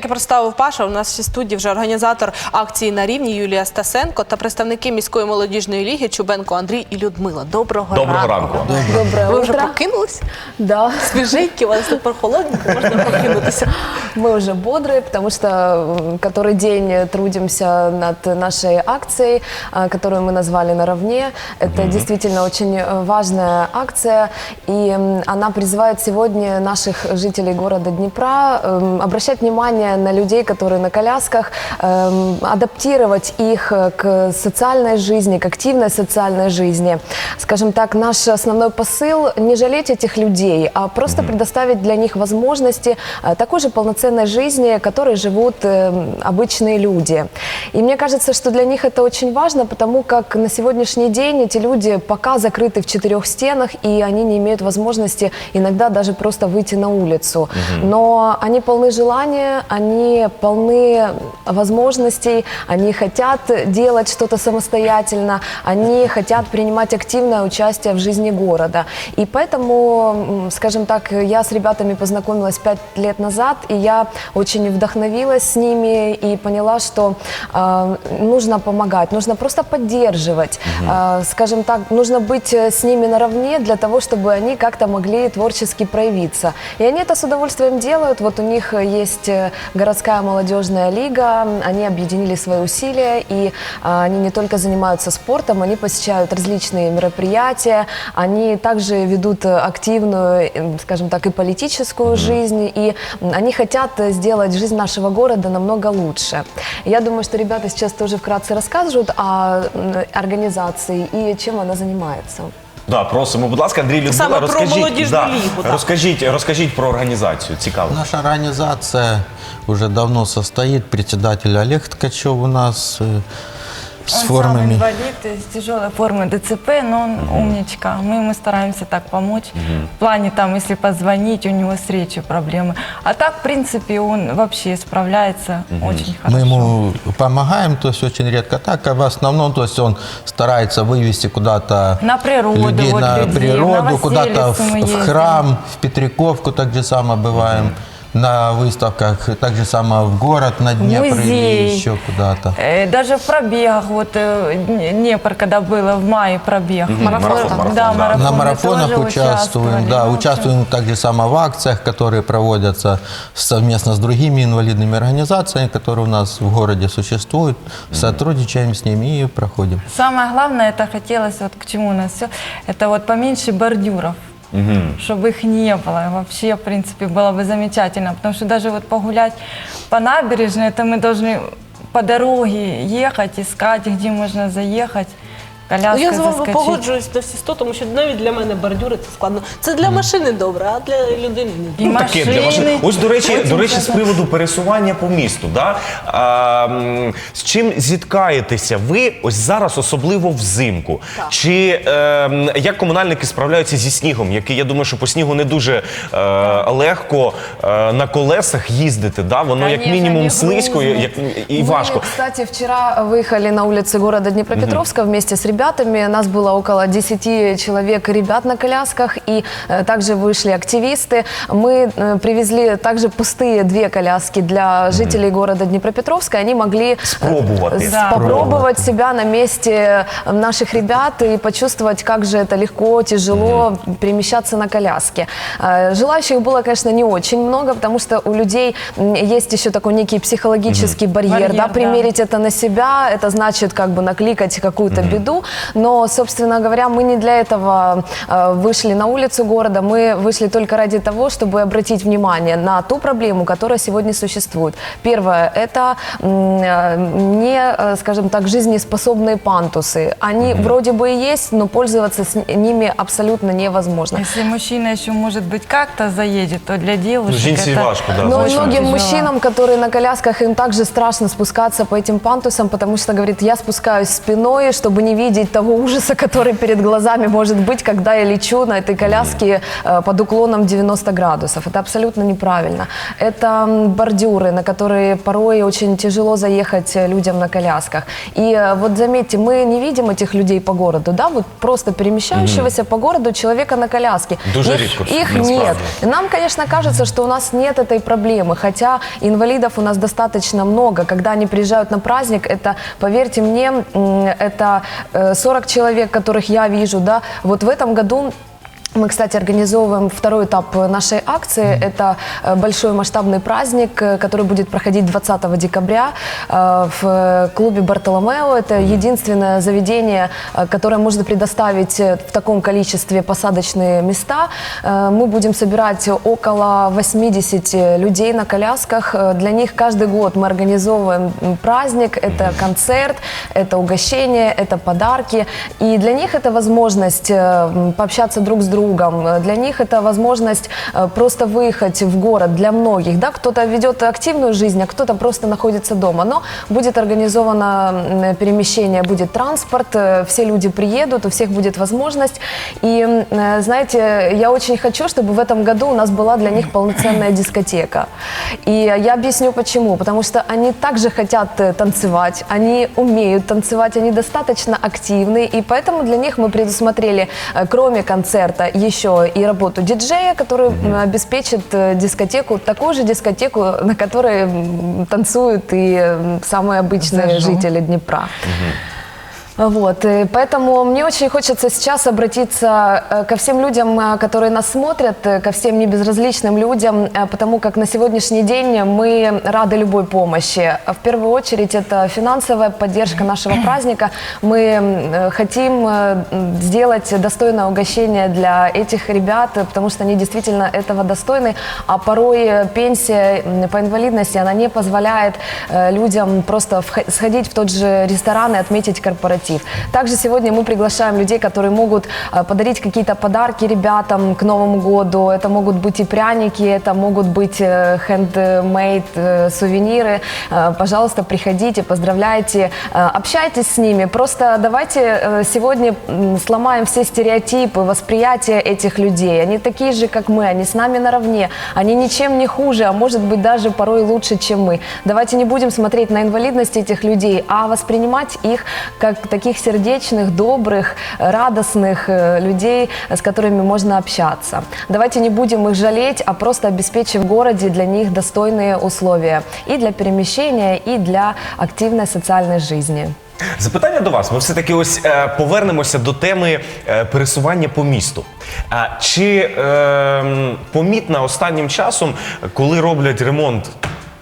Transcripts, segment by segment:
Як і представив Паша, у нас ще в студії вже організатор акції на рівні Юлія Стасенко та представники міської молодіжної ліги Чубенко Андрій і Людмила. Доброго, Доброго ранку. Доброе Ви вже утро. прокинулись? Да, Свіженькі, у вас тут прохолодненько, можна прокинутися. мы уже бодрые, потому что м, который день трудимся над нашей акцией, а, которую мы назвали «Наравне». Это действительно очень э, важная акция, и м, она призывает сегодня наших жителей города Днепра эм, обращать внимание на людей, которые на колясках, эм, адаптировать их э, к социальной жизни, к активной социальной жизни. Скажем так, наш основной посыл – не жалеть этих людей, а просто предоставить для них возможности э, такой же полноценной жизни, которой живут э, обычные люди. И мне кажется, что для них это очень важно, потому как на сегодняшний день эти люди пока закрыты в четырех стенах, и они не имеют возможности иногда даже просто выйти на улицу. Но они полны желания, они полны возможностей, они хотят делать что-то самостоятельно, они хотят принимать активное участие в жизни города. И поэтому, скажем так, я с ребятами познакомилась пять лет назад, и я очень вдохновилась с ними и поняла, что э, нужно помогать, нужно просто поддерживать. Э, скажем так, нужно быть э, с ними наравне для того, чтобы они как-то могли творчески проявиться. И они это с удовольствием делают. Вот у них э, есть э, городская молодежная лига, они объединили свои усилия, и а, они не только занимаются спортом, они посещают различные мероприятия, они также ведут активную, э, скажем так, и политическую жизнь, и они хотят сделать жизнь нашего города намного лучше. Я думаю, что ребята сейчас тоже вкратце расскажут о организации и чем она занимается. Да, просимо, будь ласка, Андрій Людмила, Саме про розкажіть, молодіжну лігу, так. розкажіть, розкажіть про організацію. Цікаво. Наша организация уже давно состоит. Председатель Олег Ткачев у нас э, с Он сам формами. инвалид с тяжелой формы ДЦП, но он умничка. Мы ему стараемся так помочь. В плане там, если позвонить, у него с речью проблемы. А так, в принципе, он вообще справляется очень хорошо. Мы ему помогаем, то есть очень редко так, а в основном, то есть он старается вывести куда-то На природу, людей вот на людей, природу, на куда-то в, мы в ездим. храм, в Петриковку так же само бываем. На выставках, так же само в город, на Днепр или еще куда-то. Э, Даже в пробегах, вот э, Дне- Днепр, когда было в мае пробег. Марафон, марафон, да, да. марафон. На марафонах участвуем, да, участвуем так же само в акциях, которые проводятся совместно с другими инвалидными организациями, которые у нас в городе существуют, сотрудничаем с ними и проходим. Самое главное, это хотелось, вот к чему у нас все, это вот поменьше бордюров. Чтобы их не было. Вообще, в принципе, было бы замечательно. Потому что даже вот погулять по набережной, это мы должны по дороге ехать, искать, где можно заехать. Ну, Коляской я з вами заскочить. погоджуюсь на всі сто, тому що навіть для мене бордюри це складно. Це для машини добре, а для людини ні. І Ну, таке для машини. машин. Ось, до речі, Потім до речі, з казати. приводу пересування по місту. Да? А, м, з чим зіткаєтеся ви ось зараз, особливо взимку? Чи е, м, як комунальники справляються зі снігом, який я думаю, що по снігу не дуже е, легко е, на колесах їздити? Да? Воно як Конечно, мінімум не слизько і, грузно. як, і Мы, важко. кстати, вчера выехали на улицы города Днепропетровска вместе с ребятами. Нас было около 10 человек ребят на колясках, и э, также вышли активисты. Мы э, привезли также пустые две коляски для жителей города Днепропетровска. Они могли э, Да. попробовать себя на месте э, наших ребят и почувствовать, как же это легко, тяжело перемещаться на коляске. Э, Желающих было, конечно, не очень много, потому что у людей есть еще такой некий психологический барьер, Барьер, да, да. примерить это на себя, это значит как бы накликать какую-то беду, но, собственно говоря, мы не для этого э, вышли на улицу города, мы вышли только ради того, чтобы обратить внимание на ту проблему, которая сегодня существует. Первое – это э, не, э, скажем так, жизнеспособные пантусы. Они вроде бы и есть, но пользоваться с ними абсолютно невозможно. Если мужчина еще, может быть, как-то заедет, то для девушек это... важко, да, Но Очень многим мужчинам, которые на колясках, им также страшно спускаться по этим пантусам, потому что, говорит, я спускаюсь спиной, чтобы не видеть видеть того ужаса, который перед глазами может быть, когда я лечу на этой коляске э, под уклоном 90 градусов. Это абсолютно неправильно. Это бордюры, на которые порой очень тяжело заехать э, людям на колясках. И э, вот заметьте, мы не видим этих людей по городу, да, вот просто перемещающегося по городу человека на коляске. Дуже их, рідко, Их нет. Нам, конечно, кажется, что у нас нет этой проблемы, хотя инвалидов у нас достаточно много. Когда они приезжают на праздник, это, поверьте мне, это э, 40 человек, которых я вижу, да. Вот в этом году мы, кстати, организовываем второй этап нашей акции. Это э, большой масштабный праздник, э, который будет проходить 20 декабря э, в клубе Бартоломео. Это единственное заведение, которое может предоставить в таком количестве посадочные места. Мы будем собирать около 80 людей на колясках. Для них каждый год мы организовываем праздник. Это концерт, это угощение, это подарки. И для них это возможность пообщаться друг с другом. Э, Для них это возможность э, просто выехать в город для многих. Да? Кто-то ведет активную жизнь, а кто-то просто находится дома. Но будет организовано м, перемещение, будет транспорт, э, все люди приедут, у всех будет возможность. И, э, знаете, я очень хочу, чтобы в этом году у нас была для них полноценная дискотека. И я объясню почему. Потому что они также хотят э, танцевать, они умеют танцевать, они достаточно активны. И поэтому для них мы предусмотрели, э, кроме концерта, еще и работу диджея, который м, обеспечит э, дискотеку, такую же дискотеку, на которой танцуют и самые обычные Зажжем. жители Днепра. Вот, и поэтому мне очень хочется сейчас обратиться э, ко всем людям, э, которые нас смотрят, э, ко всем небезразличным людям, потому как на сегодняшний день мы рады любой помощи. В первую очередь это финансовая поддержка нашего праздника. Мы хотим сделать достойное угощение для этих ребят, потому что они действительно этого достойны, а порой пенсия по инвалидности, она не позволяет людям просто сходить в тот же ресторан и отметить корпоратив. Также сегодня мы приглашаем людей, которые могут э, подарить какие-то подарки ребятам к Новому году. Это могут быть и пряники, это могут быть э, handmade э, сувениры. Э, Пожалуйста, приходите, поздравляйте, э, общайтесь с ними. Просто давайте э, сегодня сломаем все стереотипы, восприятия этих людей. Они такие же, как мы, они с нами наравне. Они ничем не хуже, а может быть даже порой лучше, чем мы. Давайте не будем смотреть на инвалидность этих людей, а воспринимать их как таких сердечных, добрых, э, радостных э, людей, э, с которыми можно общаться. Давайте не будем их жалеть, а просто обеспечим в городе для них достойные условия и для перемещения, и для активной социальной жизни. Запитання до вас. Ми все-таки ось е, повернемося до теми е, пересування по місту. А чи е, м, помітно останнім часом, коли роблять ремонт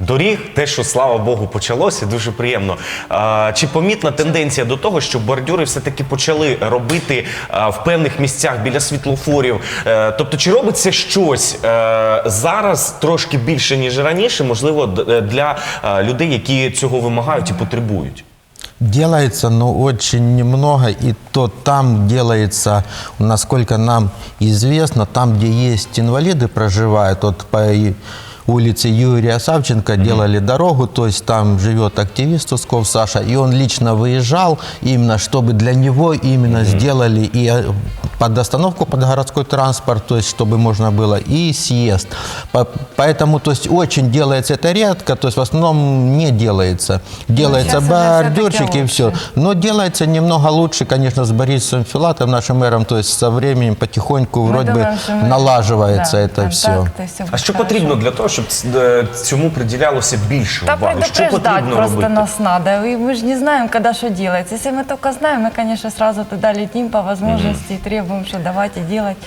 доріг, те, що слава Богу, почалося, дуже приємно. А, чи помітна тенденція до того, що бордюри все-таки почали робити а, в певних місцях біля світлофорів? Е, тобто, чи робиться щось е, зараз трошки більше, ніж раніше, можливо, е, для е, людей, які цього вимагають і потребують? Делается, но очень немного, и то там делается, насколько нам известно, там, где есть инвалиды проживают, вот по улице Юрия Савченко делали дорогу, то есть там живет активист Усков Саша, и он лично выезжал именно, чтобы для него именно сделали и э, под остановку, под городской транспорт, то есть чтобы можно было, и съезд. По- Поэтому, то есть очень делается это редко, то есть в основном не делается. Делается сейчас уже бордюрчик всё-таки и все. лучше. Но делается немного лучше, конечно, с Борисом Филатовым, нашим мэром, то есть со временем потихоньку Мы вроде думаем, что бы мы- налаживается да, это все. контакты, всё А будет що хорошо. потрібно для того, щоб ц- е, цьому приділялося більше Да уваги? Що предупреждать потрібно просто робити? нас надо. И мы же не знаем, когда что делать. Если мы только знаем, мы, конечно, сразу туда летим по возможности и требуем, что давайте делать.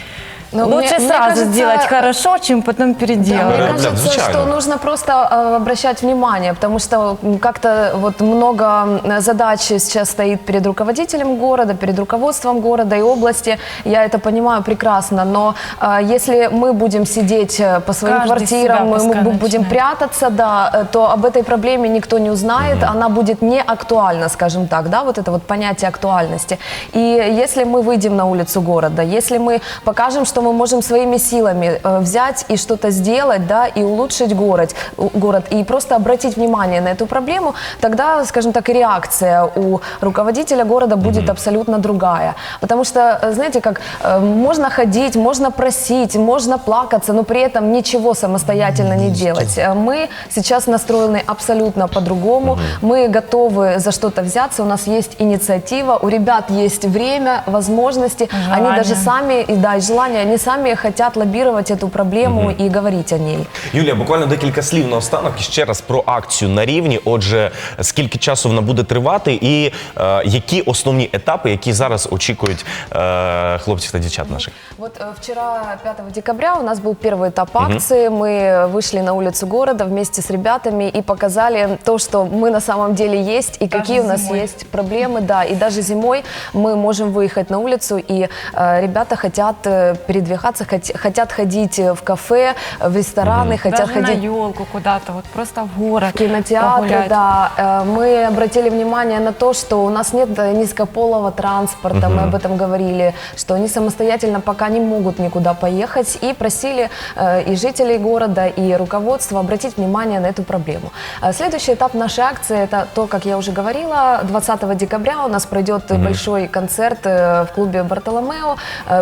Но Лучше мне- мне сразу кажется, сделать хорошо, чем потом Да, переделать. мне Да, кажется, звичайно. что нужно просто э, обращать внимание, потому что м, как-то вот много м, задач сейчас стоит перед руководителем города, перед руководством города и области. Я это понимаю прекрасно, но э, если мы будем сидеть э, по своим Каждый квартирам, себя мы пускай бу- будем начинает. прятаться, да, э, то об этой проблеме никто не узнает, она будет не актуальна, скажем так, да, вот это вот понятие актуальности. И если мы выйдем на улицу города, если мы покажем, что что мы можем своими силами э, взять и что-то сделать, да, и улучшить город, город, и просто обратить внимание на эту проблему, тогда, скажем так, и реакция у руководителя города будет абсолютно другая. Потому что, э, знаете, как э, можно ходить, можно просить, можно плакаться, но при этом ничего самостоятельно не делать. Мы сейчас настроены абсолютно по-другому. Мы готовы за что-то взяться. У нас есть инициатива, у ребят есть время, возможности. Они Желание. даже сами, и да, и желание, они сами хотят лоббировать эту проблему и говорить о ней. Юлія, буквально декілька слів наостанок і ще раз про акцію на рівні. Отже, скільки часу вона буде тривати, і е, які основні етапи, які зараз очікують е, хлопців та дівчат наших? Вот э, вчера, 5 декабря, у нас был первый этап акции. Мы вышли на улицу города вместе с ребятами и показали то, что мы на самом деле есть и Даже какие у нас зимой. есть проблемы. Да, и даже зимой мы можем выехать на улицу, и э, ребята хотят э, передвигаться, хот- хотят ходить в кафе, в рестораны, хотят Даже ходить на елку куда-то, вот просто в город. кинотеатры, погулять. да. Э, Мы обратили внимание на то, что у нас нет э, низкополого транспорта, мы об этом говорили, что они самостоятельно пока не могут никуда поехать, и просили э, и жителей города, и руководство обратить внимание на эту проблему. Следующий этап нашей акции, это то, как я уже говорила, 20 декабря у нас пройдет большой концерт в клубе Бартоломео,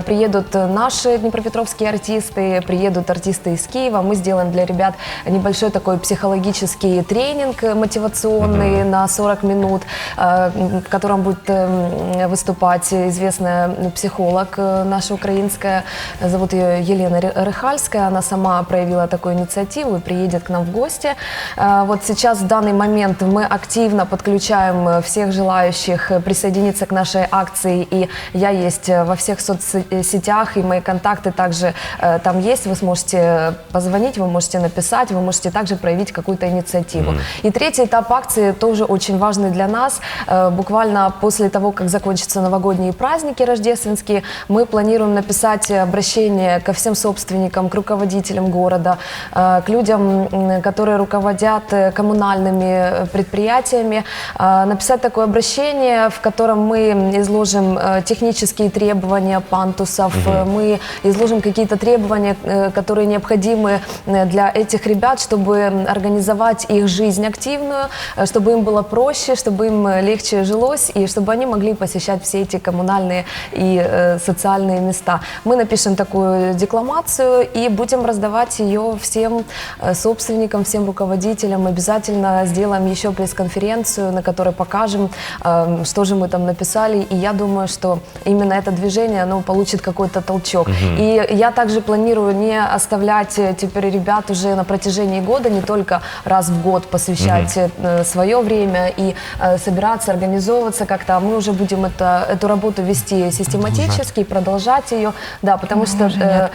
приедут э, наши днепропетровские артисты, приедут артисты из Киева, мы сделаем для ребят небольшой такой психологический тренинг мотивационный на 40 минут, э, в котором будет э, м, выступать известная психолог э, наша украинская, зовут ее Елена Рыхальская, она сама проявила такую инициативу и приедет к нам в гости. Э, Вот сейчас в данный момент мы активно подключаем всех желающих присоединиться к нашей акции, и я есть во всех соцсетях, и мои контакты также э, там есть, вы сможете позвонить, вы можете написать, вы можете также проявить какую-то инициативу. И третий этап акции тоже очень важный для нас. Э, Буквально после того, как закончатся новогодние праздники рождественские, мы планируем написать обращение ко всем собственникам, к руководителям города, э, к людям, которые руководят э, коммунальными э, предприятиями, э, написать такое обращение, в котором мы изложим э, технические требования пантусов, э, мы изложим какие-то требования, э, которые необходимы э, для этих ребят, чтобы организовать их жизнь активную, э, чтобы им было проще, чтобы им легче жилось и чтобы они могли посещать все эти коммунальные и социальные места. Мы напишем такую декламацию и будем раздавать ее всем собственникам, всем руководителям. Обязательно сделаем еще пресс-конференцию, на которой покажем, что же мы там написали. И я думаю, что именно это движение, оно получит какой-то толчок. И я также планирую не оставлять э, теперь ребят уже на протяжении года, не только раз в год посвящать э, свое время и э, собираться, организовываться как-то, а мы уже будем это, эту работу вести систематически и продолжать ее. Да, потому что... Уже не э.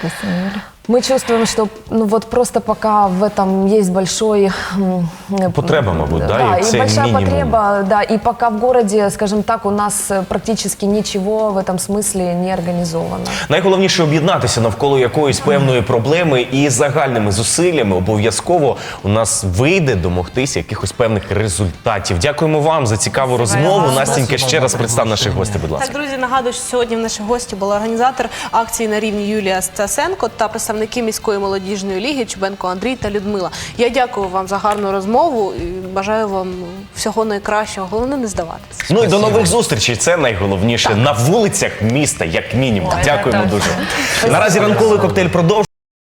мы чувствуем, что ну вот просто пока в этом есть большой... м, э, Потреба, мабуть, да, да и и це большая минимум. потреба, да, и пока в городе, скажем так, у нас э, практически ничего в этом смысле не организовано. Найголовніше об'єднатися навколо якоїсь певної проблеми і загальними зусиллями обов'язково у нас вийде домогтися якихось певних результатів. Дякуємо вам за цікаву розмову. вам. Настінька, ще раз представ наших гостей, будь ласка. Так, друзі, нагадую, що сьогодні в наших гості була організатор акції на рівні Юлія Стасенко та представники міської молодіжної ліги Чубенко Андрій та Людмила. Я дякую вам за гарну розмову і бажаю вам всього найкращого. Головне не здаватися. Ну і до нових зустрічей. Це найголовніше на вулицях міста, як мінімум. Дякуємо дуже. Наразі ранковий коктейль продовжує.